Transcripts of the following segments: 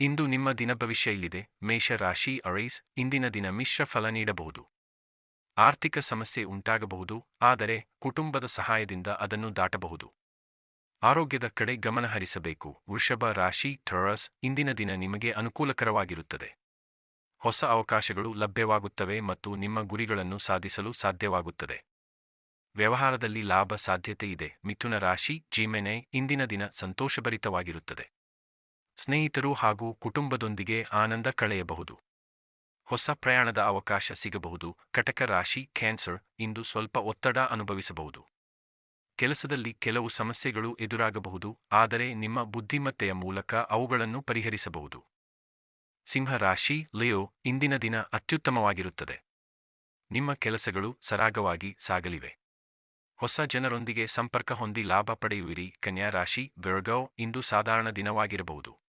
ನಿಮ್ಮ ದಿನ ಭವಿಷ್ಯ ಇಲ್ಲಿದೆ. ಮೇಷ ರಾಶಿ, ಅರೈಸ್, ಇಂದಿನ ದಿನ ಮಿಶ್ರ ಫಲ ನೀಡಬಹುದು. ಆರ್ಥಿಕ ಸಮಸ್ಯೆ ಉಂಟಾಗಬಹುದು, ಆದರೆ ಕುಟುಂಬದ ಸಹಾಯದಿಂದ ಅದನ್ನು ದಾಟಬಹುದು. ಆರೋಗ್ಯದ ಕಡೆ ಗಮನಹರಿಸಬೇಕು ವೃಷಭ ರಾಶಿ ಥರಸ್ ಇಂದಿನ ದಿನ ನಿಮಗೆ ಅನುಕೂಲಕರವಾಗಿರುತ್ತದೆ. ಹೊಸ ಅವಕಾಶಗಳು ಲಭ್ಯವಾಗುತ್ತವೆ ಮತ್ತು ನಿಮ್ಮ ಗುರಿಗಳನ್ನು ಸಾಧಿಸಲು ಸಾಧ್ಯವಾಗುತ್ತದೆ. ವ್ಯವಹಾರದಲ್ಲಿ ಲಾಭ ಸಾಧ್ಯತೆ ಇದೆ. ಮಿಥುನ ರಾಶಿ, ಜಿಮೆನೆ, ಇಂದಿನ ದಿನ ಸಂತೋಷಭರಿತವಾಗಿರುತ್ತದೆ. ಸ್ನೇಹಿತರು ಹಾಗೂ ಕುಟುಂಬದೊಂದಿಗೆ ಆನಂದ ಕಳೆಯಬಹುದು. ಹೊಸ ಪ್ರಯಾಣದ ಅವಕಾಶ ಸಿಗಬಹುದು. ಕಟಕ ರಾಶಿ, ಕ್ಯಾನ್ಸರ್, ಇಂದು ಸ್ವಲ್ಪ ಒತ್ತಡ ಅನುಭವಿಸಬಹುದು. ಕೆಲಸದಲ್ಲಿ ಕೆಲವು ಸಮಸ್ಯೆಗಳು ಎದುರಾಗಬಹುದು, ಆದರೆ ನಿಮ್ಮ ಬುದ್ಧಿಮತ್ತೆಯ ಮೂಲಕ ಅವುಗಳನ್ನು ಪರಿಹರಿಸಬಹುದು. ಸಿಂಹ ರಾಶಿ, ಲಿಯೋ, ಇಂದಿನ ದಿನ ಅತ್ಯುತ್ತಮವಾಗಿರುತ್ತದೆ. ನಿಮ್ಮ ಕೆಲಸಗಳು ಸರಾಗವಾಗಿ ಸಾಗಲಿವೆ. ಹೊಸ ಜನರೊಂದಿಗೆ ಸಂಪರ್ಕ ಹೊಂದಿ ಲಾಭ ಪಡೆಯುವಿರಿ. ಕನ್ಯಾ ರಾಶಿ ಇಂದು ಸಾಧಾರಣ ದಿನವಾಗಿರಬಹುದು.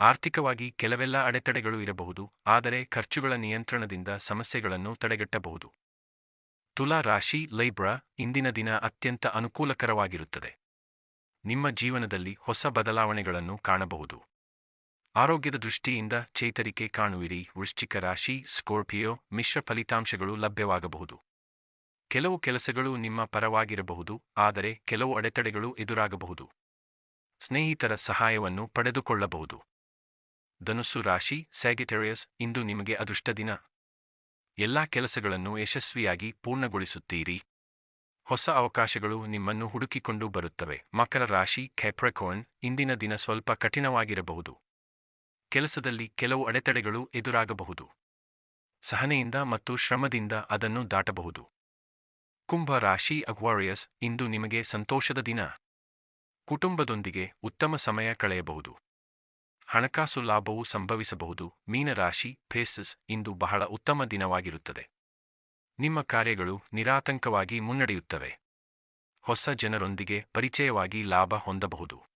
ಆರ್ಥಿಕವಾಗಿ ಕೆಲವೆಲ್ಲ ಅಡೆತಡೆಗಳು ಇರಬಹುದು, ಆದರೆ ಖರ್ಚುಗಳ ನಿಯಂತ್ರಣದಿಂದ ಸಮಸ್ಯೆಗಳನ್ನು ತಡೆಗಟ್ಟಬಹುದು. ತುಲಾ ರಾಶಿ ಲೈಬ್ರಾ ಇಂದಿನ ದಿನ ಅತ್ಯಂತ ಅನುಕೂಲಕರವಾಗಿರುತ್ತದೆ. ನಿಮ್ಮ ಜೀವನದಲ್ಲಿ ಹೊಸ ಬದಲಾವಣೆಗಳನ್ನು ಕಾಣಬಹುದು. ಆರೋಗ್ಯದ ದೃಷ್ಟಿಯಿಂದ ಚೇತರಿಕೆ ಕಾಣುವಿರಿ. ವೃಶ್ಚಿಕ ರಾಶಿ ಸ್ಕೋರ್ಪಿಯೋ, ಮಿಶ್ರ ಫಲಿತಾಂಶಗಳು ಲಭ್ಯವಾಗಬಹುದು. ಕೆಲವು ಕೆಲಸಗಳು ನಿಮ್ಮ ಪರವಾಗಿರಬಹುದು, ಆದರೆ ಕೆಲವು ಅಡೆತಡೆಗಳು ಎದುರಾಗಬಹುದು. ಸ್ನೇಹಿತರ ಸಹಾಯವನ್ನು ಪಡೆದುಕೊಳ್ಳಬಹುದು. ಧನುಸ್ಸು ರಾಶಿ ಸ್ಯಾಗಿಟೇರಿಯಸ್ ಇಂದು ನಿಮಗೆ ಅದೃಷ್ಟ ದಿನ ಎಲ್ಲಾ ಕೆಲಸಗಳನ್ನು ಯಶಸ್ವಿಯಾಗಿ ಪೂರ್ಣಗೊಳಿಸುತ್ತೀರಿ. ಹೊಸ ಅವಕಾಶಗಳು ನಿಮ್ಮನ್ನು ಹುಡುಕಿಕೊಂಡು ಬರುತ್ತವೆ. ಮಕರ ರಾಶಿ ಕ್ಯಾಪ್ರಕೋನ್ ಇಂದಿನ ದಿನ ಸ್ವಲ್ಪ ಕಠಿಣವಾಗಿರಬಹುದು. ಕೆಲಸದಲ್ಲಿ ಕೆಲವು ಅಡೆತಡೆಗಳು ಎದುರಾಗಬಹುದು. ಸಹನೆಯಿಂದ ಮತ್ತು ಶ್ರಮದಿಂದ ಅದನ್ನು ದಾಟಬಹುದು. ಕುಂಭ ರಾಶಿ ಅಗ್ವಾರಿಯಸ್ ಇಂದು ನಿಮಗೆ ಸಂತೋಷದ ದಿನ. ಕುಟುಂಬದೊಂದಿಗೆ ಉತ್ತಮ ಸಮಯ ಕಳೆಯಬಹುದು. ಹಣಕಾಸು ಲಾಭವು ಸಂಭವಿಸಬಹುದು. ಮೀನರಾಶಿ, ಫೇಸಸ್ ಇಂದು ಬಹಳ ಉತ್ತಮ ದಿನವಾಗಿರುತ್ತದೆ. ನಿಮ್ಮ ಕಾರ್ಯಗಳು ನಿರಾತಂಕವಾಗಿ ಮುನ್ನಡೆಯುತ್ತವೆ. ಹೊಸ ಜನರೊಂದಿಗೆ ಪರಿಚಯವಾಗಿ ಲಾಭ ಹೊಂದಬಹುದು.